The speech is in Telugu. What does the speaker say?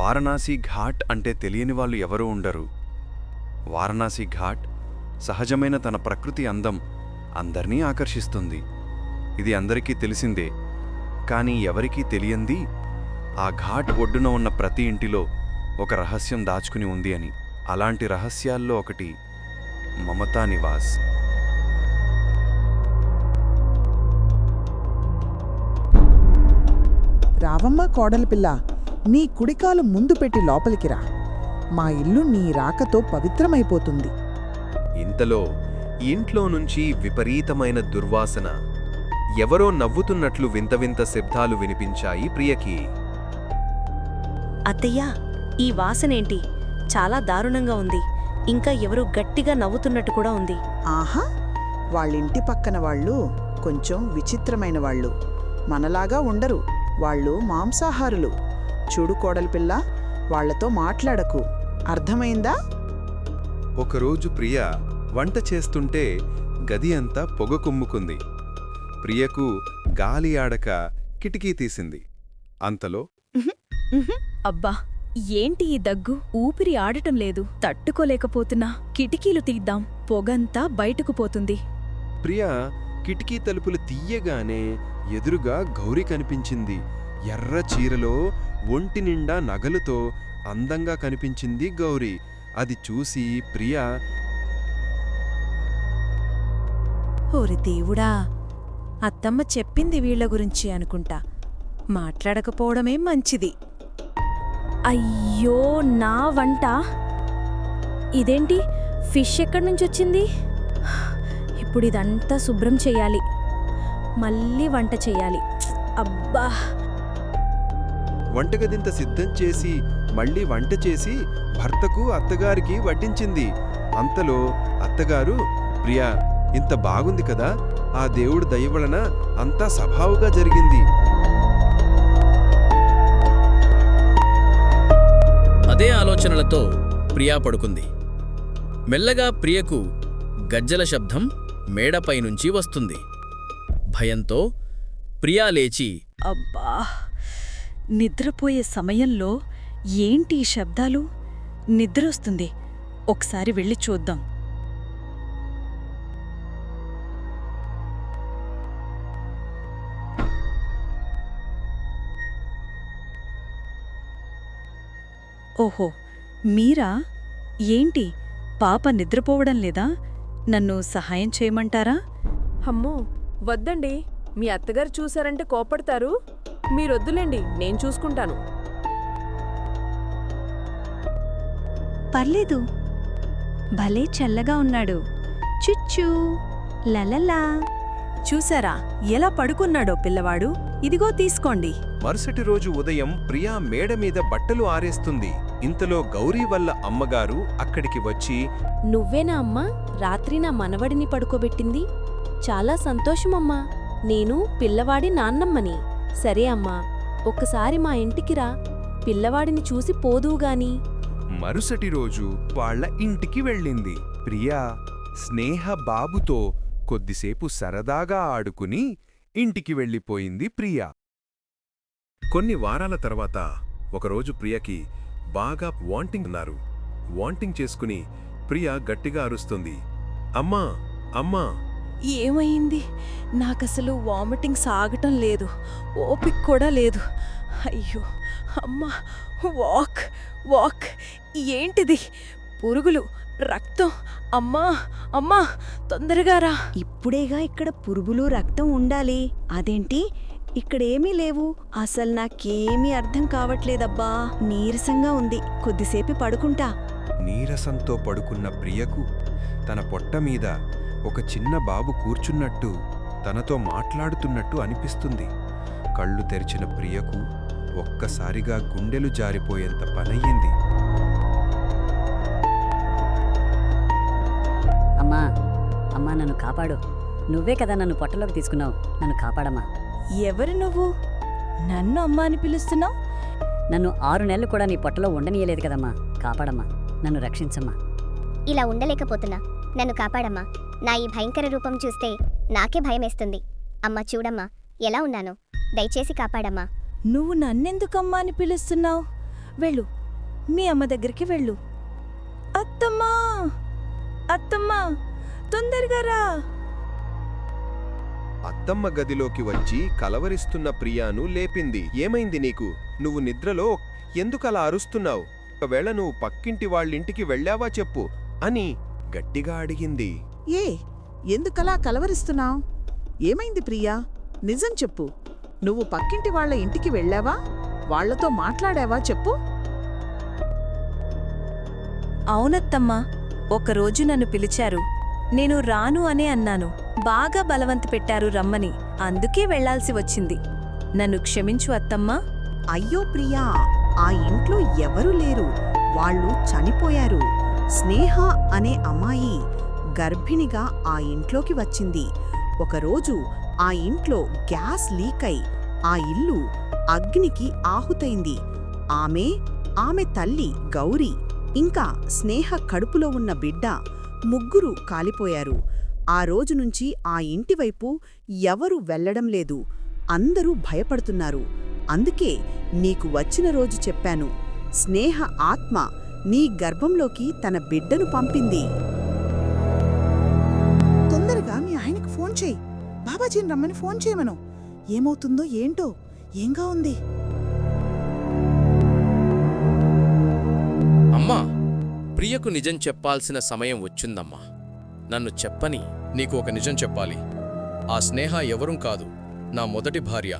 వారణాసి ఘాట్ అంటే తెలియని వాళ్ళు ఎవరూ ఉండరు. వారణాసి ఘాట్ సహజమైన తన ప్రకృతి అందం అందర్నీ ఆకర్షిస్తుంది. ఇది అందరికీ తెలిసిందే. కానీ ఎవరికీ తెలియంది? ఆ ఘాట్ ఒడ్డున ఉన్న ప్రతి ఇంటిలో ఒక రహస్యం దాచుకుని ఉంది అని. అలాంటి రహస్యాల్లో ఒకటి మమతా నివాస్. రావమ్మ కోడలి పిల్ల నీ కుడికాలు ముందు పెట్టి లోపలికి రా. మా ఇల్లు నీ రాకతో పవిత్రమైపోతుంది. ఇంతలో ఇంట్లో నుంచి విపరీతమైన దుర్వాసన. ఎవరో నవ్వుతున్నట్లు వింత వింత శబ్దాలు వినిపించాయి ప్రియకి. అత్తయ్యా ఈ వాసనేంటి చాలా దారుణంగా ఉంది. ఇంకా ఎవరో గట్టిగా నవ్వుతున్నట్టు కూడా ఉంది. ఆహా! వాళ్ళింటి పక్కన వాళ్ళు కొంచెం విచిత్రమైన వాళ్ళు. మనలాగా ఉండరు. వాళ్ళు మాంసాహారులు. చూడు కోడలి పిల్ల వాళ్ళతో మాట్లాడకు. అర్థమైందా? ఒకరోజు ప్రియ వంట చేస్తుంటే గది అంతా పొగ కుమ్ముకుంది. ప్రియకు గాలి ఆడక కిటికీ తీసింది. అంతలో అబ్బా ఏంటి ఈ దగ్గు? ఊపిరి ఆడటం లేదు. తట్టుకోలేకపోతున్నా. కిటికీలు తీద్దాం. పొగంతా బయటకు పోతుంది. ప్రియ కిటికీ తలుపులు తీయగానే ఎదురుగా గౌరి కనిపించింది. ఎర్ర చీరలో ఒంటి నిండా నగలుతో అందంగా కనిపించింది గౌరీ. అది చూసి ప్రియ ఓరి దేవుడా అత్తమ్మ చెప్పింది వీళ్ళ గురించి అనుకుంటా. మాట్లాడకపోవడమే మంచిది. అయ్యో నా వంట? ఇదేంటి? ఫిష్ ఎక్కడి నుంచి వచ్చింది? ఇప్పుడు ఇదంతా శుభ్రం చేయాలి. మళ్ళీ వంట చేయాలి. అబ్బా! వంటగదింత సిద్ధం చేసి మళ్ళీ వంట చేసి భర్తకు అత్తగారికి వడ్డించింది. అంతలో అత్తగారు ప్రియా ఇంత బాగుంది కదా ఆ దేవుడు దయ వలన అంతా సభావుగా జరిగింది. అదే ఆలోచనలతో ప్రియా పడుకుంది. మెల్లగా ప్రియకు గజ్జల శబ్దం మేడపై నుంచి వస్తుంది. భయంతో ప్రియా లేచి అబ్బా! నిద్రపోయే సమయంలో ఏంటి ఈ శబ్దాలు? నిద్రొస్తుంది. ఒకసారి వెళ్ళి చూద్దాం. ఓహో మీరా? ఏంటి? పాప నిద్రపోవడం లేదా? నన్ను సహాయం చేయమంటారా? అమ్మో వద్దండి. మీ అత్తగారు చూశారంటే కోపడతారు. మీరొద్దులేండి నేను చూసుకుంటాను. పర్లేదు. భలే చల్లగా ఉన్నాడు. చుచ్చూ లలలా. చూసారా ఎలా పడుకున్నాడో పిల్లవాడు? ఇదిగో తీసుకోండి. మరుసటి రోజు ఉదయం ప్రియా మేడ మీద బట్టలు ఆరేస్తుంది. ఇంతలో గౌరీ వల్ల అమ్మగారు అక్కడికి వచ్చి నువ్వేనా అమ్మా? రాత్రి నా మనవడిని పడుకోబెట్టింది? చాలా సంతోషమమ్మా. నేను పిల్లవాడి నాన్నమ్మని. సరే అమ్మా ఒక్కసారి మా ఇంటికి రా. పిల్లవాడిని చూసి పోదువుగాని మరుసటి రోజు వాళ్ళ ఇంటికి వెళ్ళింది. ప్రియా స్నేహ బాబుతో కొద్దిసేపు సరదాగా ఆడుకుని ఇంటికి వెళ్ళిపోయింది ప్రియా. కొన్ని వారాల తర్వాత ఒకరోజు ప్రియకి బాగా వాంటింగ్ ఉన్నారు వాంటింగ్ చేసుకుని ప్రియ గట్టిగా అరుస్తుంది. అమ్మా అమ్మా. ఏమైంది? నాకసలు వామిటింగ్ సాగటం లేదు. ఓపిక కూడా లేదు. అయ్యో అమ్మా వాక్ వాక్. ఏంటిది? పురుగులు రక్తం. అమ్మా అమ్మా తొందరగా రా. ఇప్పుడేగా ఇక్కడ పురుగులు రక్తం ఉండాలి. అదేంటి? ఇక్కడేమీ లేవు. అసలు నాకేమీ అర్థం కావట్లేదబ్బా. నీరసంగా ఉంది. కొద్దిసేపు పడుకుంటా. నీరసంతో పడుకున్న ప్రియకు తన పొట్ట మీద ఒక చిన్న బాబు కూర్చున్నట్టు తనతో మాట్లాడుతున్నట్టు అనిపిస్తుంది. కళ్ళు తెరిచిన ప్రియకు ఒక్కసారిగా గుండెలు జారిపోయేంత పనయ్యింది. అమ్మా అమ్మా నన్ను కాపాడు. నువ్వే కదా నన్ను పొట్టలోకి తీసుకున్నావు. నన్ను కాపాడమ్మా. ఎవరు నువ్వు? నన్ను అమ్మ అని పిలుస్తున్నావు? నన్ను ఆరు నెలలు కూడా నీ పొట్టలో ఉండనీయలేదు కదమ్మా. కాపాడమ్మా. నన్ను రక్షించమ్మా. ఇలా ఉండలేకపోతున్నా. నన్ను కాపాడమ్మా. నా ఈ భయంకర రూపం చూస్తే నాకే భయమేస్తుంది. అమ్మ చూడమ్మా ఎలా ఉన్నాను? దయచేసి కాపాడమ్మా. నువ్వు నన్నెందుకమ్మా అని పిలుస్తున్నావు? వెళ్ళు మీ అమ్మ దగ్గరికి వెళ్ళు. అత్తమ్మా! అత్తమ్మా! తొందరగా రా! అత్తమ్మ గదిలోకి వచ్చి కలవరిస్తున్న ప్రియాను లేపింది. ఏమైంది నీకు? నువ్వు నిద్రలో ఎందుకలా అరుస్తున్నావు? ఒకవేళ నువ్వు పక్కింటి వాళ్ళింటికి వెళ్ళావా చెప్పు అని గట్టిగా అడిగింది. ఏ ఎందుకలా కలవరిస్తున్నావు? ఏమైంది ప్రియా? నిజం చెప్పు. నువ్వు పక్కింటి వాళ్ళ ఇంటికి వెళ్ళావా? వాళ్ళతో మాట్లాడావా చెప్పు. అవునత్తమ్మా ఒకరోజు నన్ను పిలిచారు. నేను రాను అనే అన్నాను. బాగా బలవంత పెట్టారు రమ్మని. అందుకే వెళ్ళాల్సి వచ్చింది. నన్ను క్షమించు అత్తమ్మా. అయ్యో ప్రియా ఆ ఇంట్లో ఎవరూ లేరు. వాళ్ళు చనిపోయారు. స్నేహ అనే అమ్మాయి గర్భిణిగా ఆ ఇంట్లోకి వచ్చింది. ఒకరోజు ఆ ఇంట్లో గ్యాస్ లీక్ అయి ఆ ఇల్లు అగ్నికి ఆహుతైంది. ఆమె ఆమె తల్లి గౌరీ ఇంకా స్నేహ కడుపులో ఉన్న బిడ్డ ముగ్గురు కాలిపోయారు. ఆ రోజు నుంచి ఆ ఇంటివైపు ఎవరు వెళ్ళడం లేదు. అందరూ భయపడుతున్నారు. అందుకే నీకు వచ్చిన రోజు చెప్పాను. స్నేహ ఆత్మ నీ గర్భంలోకి తన బిడ్డను పంపింది. తొందరగా మీ ఆయనకు ఫోన్ చేయి. బాబాజీని రమ్మని ఫోన్ చేయమను ఏమవుతుందో ఏంటో ఏంగా ఉంది? అమ్మా ప్రియకు నిజం చెప్పాల్సిన సమయం వచ్చిందమ్మా. నన్ను చెప్పని నీకు ఒక నిజం చెప్పాలి. ఆ స్నేహ ఎవరూ కాదు నా మొదటి భార్య.